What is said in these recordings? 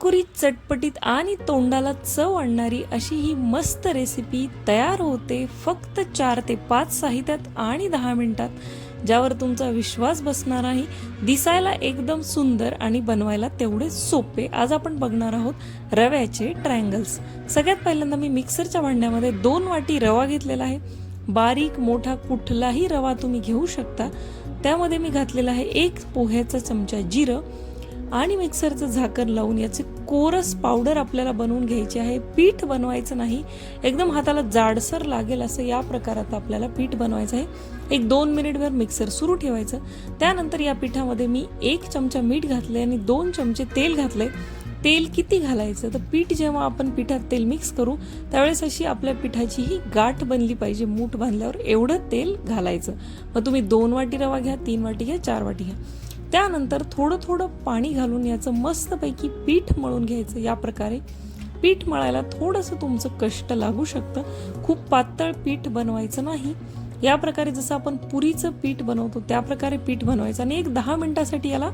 कुरकुरीत चटपटीत आणि तोंडाला चव आणणारी अशी ही मस्त रेसिपी तयार होते फक्त चार ते पाच साहित्यात आणि दहा मिनिटात ज्यावर तुमचा विश्वास बसणार आहे. दिसायला एकदम सुंदर आणि बनवायला तेवढे सोपे. आज आपण बघणार आहोत रव्याचे ट्रायंगल्स सगळ्यात पहिल्यांदा मी मिक्सरच्या भांड्यामध्ये दोन वाटी रवा घेतलेला आहे. बारीक मोठा कुठलाही रवा तुम्ही घेऊ शकता. त्यामध्ये मी घातलेला आहे एक पोह्याचा चमचा जिरं. आणि मिक्सरचं झाकण लावून याचे कोरस पावडर आपल्याला बनवून घ्यायची आहे. पीठ बनवायचं नाही. एकदम हाताला जाडसर लागेल असं या प्रकारात आपल्याला पीठ बनवायचं आहे. एक दोन मिनिटभर मिक्सर सुरू ठेवायचं. त्यानंतर या पिठामध्ये मी एक चमचा मीठ घातले आणि दोन चमचे तेल घातले तेल किती घालायचं? तर पीठ जेव्हा आपण पिठात तेल मिक्स करू त्यावेळेस अशी आपल्या पिठाची ही गाठ बनली पाहिजे. मूठ बांधल्यावर एवढं तेल घालायचं. मग तुम्ही दोन वाटी रवा घ्या तीन वाटी घ्या चार वाटी घ्या. त्यानंतर थोडं थोडं पाणी घालून याचं मस्तपैकी पीठ मळून घ्यायचं या प्रकारे. पीठ मळायला थोडंसं तुमचं कष्ट लागू शकतं. खूप पातळ पीठ बनवायचं नाही. या प्रकारे जसं आपण पुरीचं पीठ बनवतो त्या प्रकारे पीठ बनवायचं आणि एक दहा मिनिटासाठी याला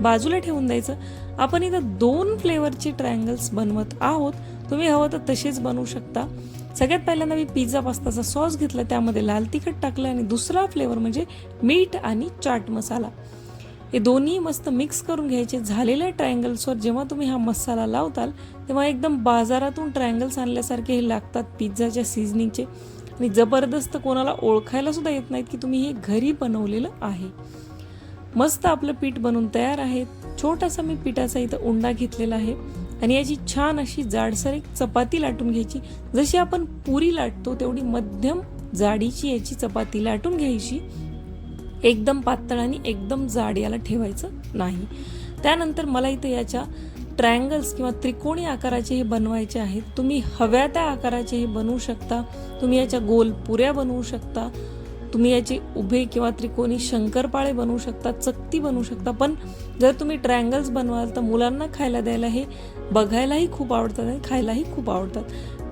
बाजूला ठेवून द्यायचं. आपण इथं दोन फ्लेवरचे ट्रायंगल्स बनवत आहोत. तुम्ही हवं तर तसेच बनवू शकता. सगळ्यात पहिल्यांदा मी पिझ्झा पास्ताचा सॉस घेतला त्यामध्ये लाल तिखट टाकलं आणि दुसरा फ्लेवर म्हणजे मीठ आणि चाट मसाला. हे दोन्ही मस्त मिक्स करून घ्यायचे. झालेल्या ट्रायंगल्सवर जेव्हा तुम्ही हा मसाला लावताल तेव्हा एकदम बाजारातून ट्रायंगल्स आणल्यासारखे हे लागतात पिझ्झाच्या सिझनिंगचे आणि जबरदस्त कोणाला ओळखायला सुद्धा येत नाहीत की तुम्ही हे घरी बनवलेलं आहे. मस्त आपलं पीठ बनवून तयार आहे. छोटासा मी पिठाचा इथं उंडा घेतलेला आहे. आणि याची छान अशी जाडसर एक चपाती लाटून घ्यायची. जशी आपण पुरी लाटतो तेवढी मध्यम जाडीची याची चपाती लाटून घ्यायची. एकदम पातळ आणि एकदम जाड याला ठेवायचं नाही. त्यानंतर मला इथं याच्या ट्रायंगल्स किंवा त्रिकोणी आकाराचे हे बनवायचे आहेत. तुम्ही हव्या त्या आकाराचे हे बनवू शकता. तुम्ही याच्या गोल पुऱ्या बनवू शकता. तुम्ही याची उभे किंवा त्रिकोणी शंकरपाळे बनवू शकता चकती बनवू शकता. पण जर तुम्ही ट्रायंगल्स बनवाल तर मुलांना खायला द्यायला हे बघायलाही खूप आवडतात आणि खायलाही खूप आवडतात.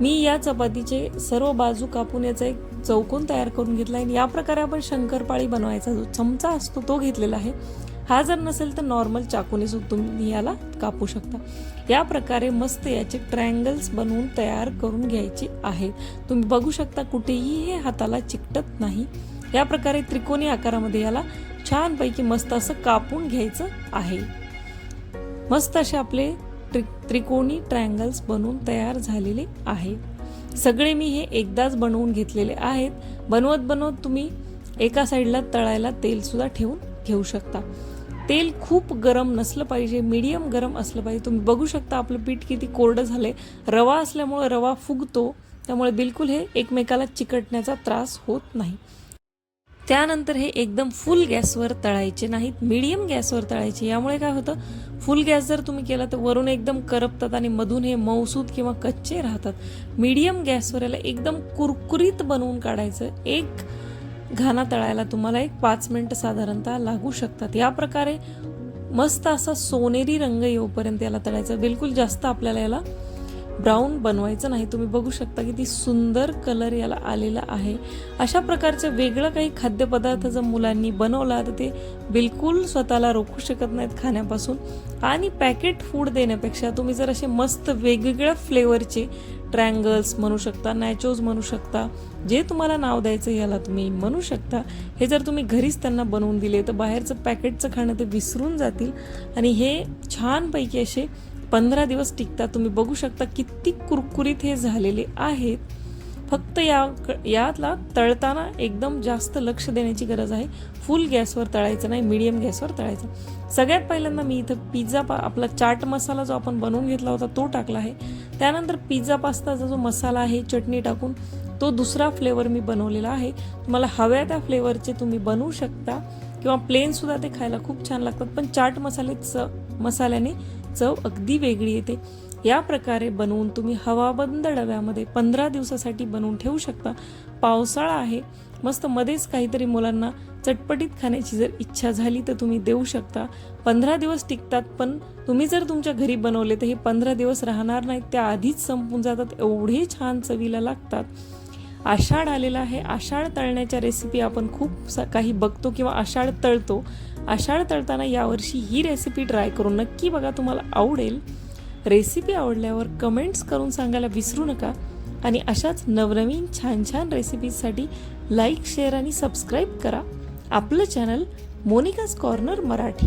मी या चपातीचे सर्व बाजू कापून याचा एक चौकोन तयार करून घेतला आहे या प्रकारे आपण शंकरपाळी बनवायचा जो चमचा असतो तो घेतलेला आहे. हा जर नसेल तर नॉर्मल चाकूने सुद्धा तुम्ही याला कापू शकता. या प्रकारे मस्त याचे ट्रायंगल्स बनवून तयार करून घ्यायचे आहेत. तुम्ही बघू शकता कुठेही हे हाताला चिकटत नाही. या प्रकारे त्रिकोणी आकारामध्ये याला छानपैकी मस्त असं कापून घ्यायचं आहे. मस्त असे आपले त्रि त्रिकोणी ट्रायंगल्स बनवून तयार झालेले आहेत. सगळे मी हे एकदाच बनवून घेतलेले आहेत. बनवत बनवत तुम्ही एका साईडला तळायला तेल सुद्धा ठेवून घेऊ शकता. तेल खूप गरम नसलं पाहिजे मीडियम गरम असलं पाहिजे. तुम्ही बघू शकता आपलं पीठ किती कोरडं झालं आहे रवा असल्यामुळं रवा फुगतो त्यामुळे बिलकुल हे एकमेकाला चिकटण्याचा त्रास होत नाही. त्यानंतर हे एकदम फुल गॅसवर तळायचे नाहीत मीडियम गॅसवर तळायचे. यामुळे काय होतं फुल गॅस जर तुम्ही केला तर वरून एकदम करपतात आणि मधून हे मऊसूद किंवा कच्चे राहतात. मीडियम गॅसवर याला एकदम कुरकुरीत बनवून काढायचं. एक घाना तळायला तुम्हाला एक पाच मिनटं साधारणतः लागू शकतात. या प्रकारे मस्त असा सोनेरी रंग येऊपर्यंत याला तळायचं. बिलकुल जास्त आपल्याला याला ब्राऊन बनवायचं नाही. तुम्ही बघू शकता किती सुंदर कलर याला आलेला आहे. अशा प्रकारचं वेगळं काही खाद्यपदार्थ जर मुलांनी बनवला तर ते बिलकुल स्वतःला रोखू शकत नाहीत खाण्यापासून. आणि पॅकेट फूड देण्यापेक्षा तुम्ही जर असे मस्त वेगवेगळ्या फ्लेवरचे ट्रँगल्स म्हणू शकता नॅचोज म्हणू शकता जे तुम्हाला नाव द्यायचं याला तुम्ही म्हणू शकता. हे जर तुम्ही घरीच त्यांना बनवून दिले तर बाहेरचं पॅकेटचं खाणं ते विसरून जातील. आणि हे छानपैकी असे पंधरा दिवस टिकतात. तुम्ही बघू शकता किती कुरकुरीत हे झालेले आहेत. फक्त या यातला तळताना एकदम जास्त लक्ष देण्याची गरज आहे. फुल गॅसवर तळायचं नाही मिडियम गॅसवर तळायचं. सगळ्यात पहिल्यांदा मी इथं पिझ्झा पा आपला चाट मसाला जो आपण बनवून घेतला होता तो टाकला आहे. त्यानंतर पिझ्झा पास्ताचा जो मसाला आहे चटणी टाकून तो दुसरा फ्लेवर मी बनवलेला आहे. तुम्हाला हव्या त्या फ्लेवरचे तुम्ही बनवू शकता किंवा प्लेनसुद्धा ते खायला खूप छान लागतात. पण चाट मसाले च मसाल्याने चव अगदी वेगळी येते. या प्रकारे बनवून तुम्ही हवाबंद डब्यामध्ये पंधरा दिवसासाठी बनवून ठेवू शकता. पावसाळा आहे. मस्त मध्येच काहीतरी मुलांना चटपटीत खाण्याची जर इच्छा झाली तर तुम्ही देऊ शकता. पंधरा दिवस टिकतात पण तुम्ही जर तुमच्या घरी बनवले तर हे पंधरा दिवस राहणार नाहीत त्या आधीच संपून जातात. एवढे छान चवीला लागतात. आषाढ आलेला आहे. आषाढ तळण्याच्या रेसिपी आपण खूप सा काही बघतो किंवा आषाढ तळतो. आषाढ तळताना यावर्षी ही रेसिपी ट्राय करून नक्की बघा तुम्हाला आवडेल. रेसिपी आवडल्यावर कमेंट्स करून सांगायला विसरू नका आणि अशाच नवनवीन छान छान रेसिपीजसाठी लाईक शेअर आणि सबस्क्राईब करा. आपलं चॅनल मोनिकाज कॉर्नर मराठी.